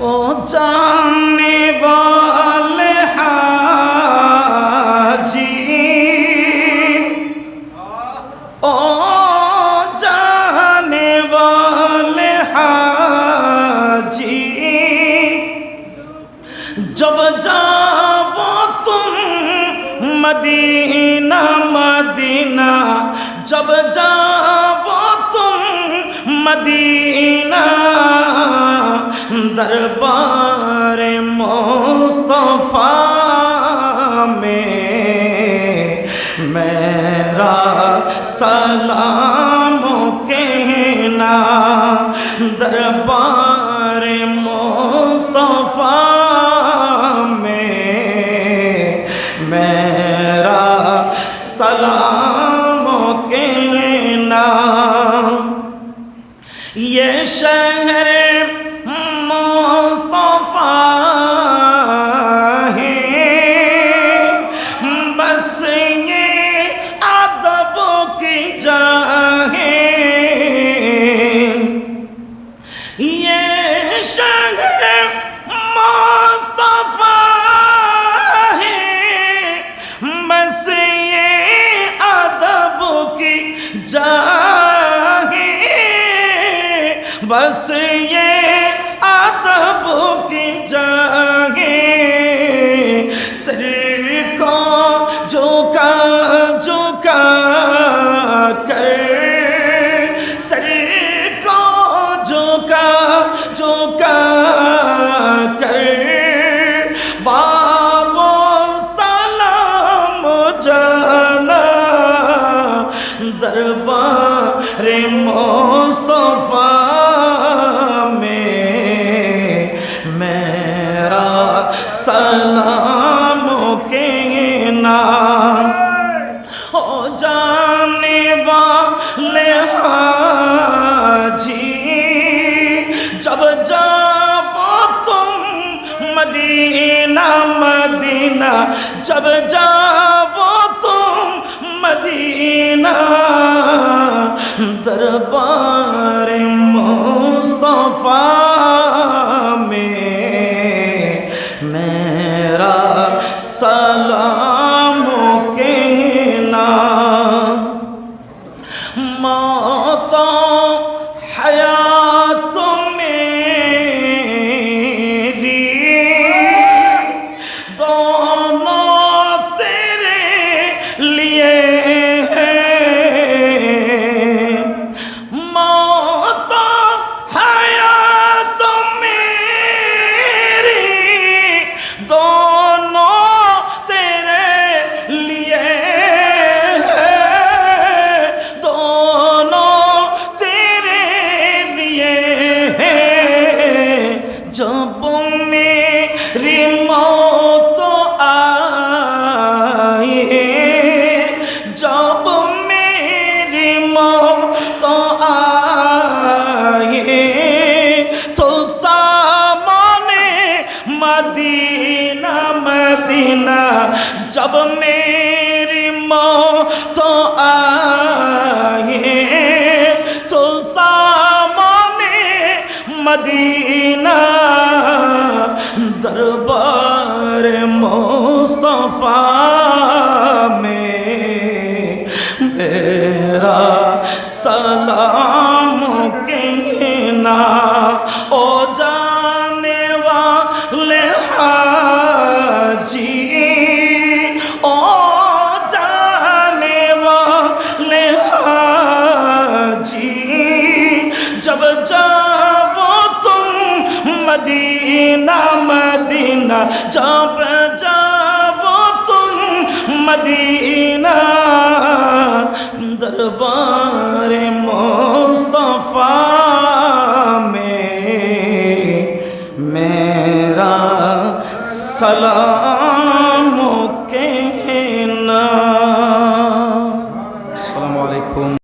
ও জানে বলে হাজি ও জানে বলে হাজি জব যাব তুম মদিনা মদিনা। জব যাব دربار مصطفیٰ میں میرا سلام کہنا دربار مصطفیٰ میں میرا سلام کہنا یہ شہر بس یہ آدب کی جاگے سر کو جھوکا جھوکا کر۔ سر کو جھوکا جھوکا کر۔ باب سلام جانا۔ دربار موسم সালাম কে না ও জানে বালে হাজি, জব যাব তুম মদিনা মদিনা। জব যাব তুম মদিনা। দরবার মুস্তফা জপমে রিমত আয়ে জপমে রিমত আয়ে তো সামনে মদিনা মদিনা জপমে রিমত আয়ে তো সামনে মদিনা دیدار مصطفیٰ میں میرا سلام کہنا او মদিনা মদিনা চপ যাব তুম মদিনা। দরবার মোস্তফা মে, মেরা সালাম কে না আসসালামু আলাইকুম।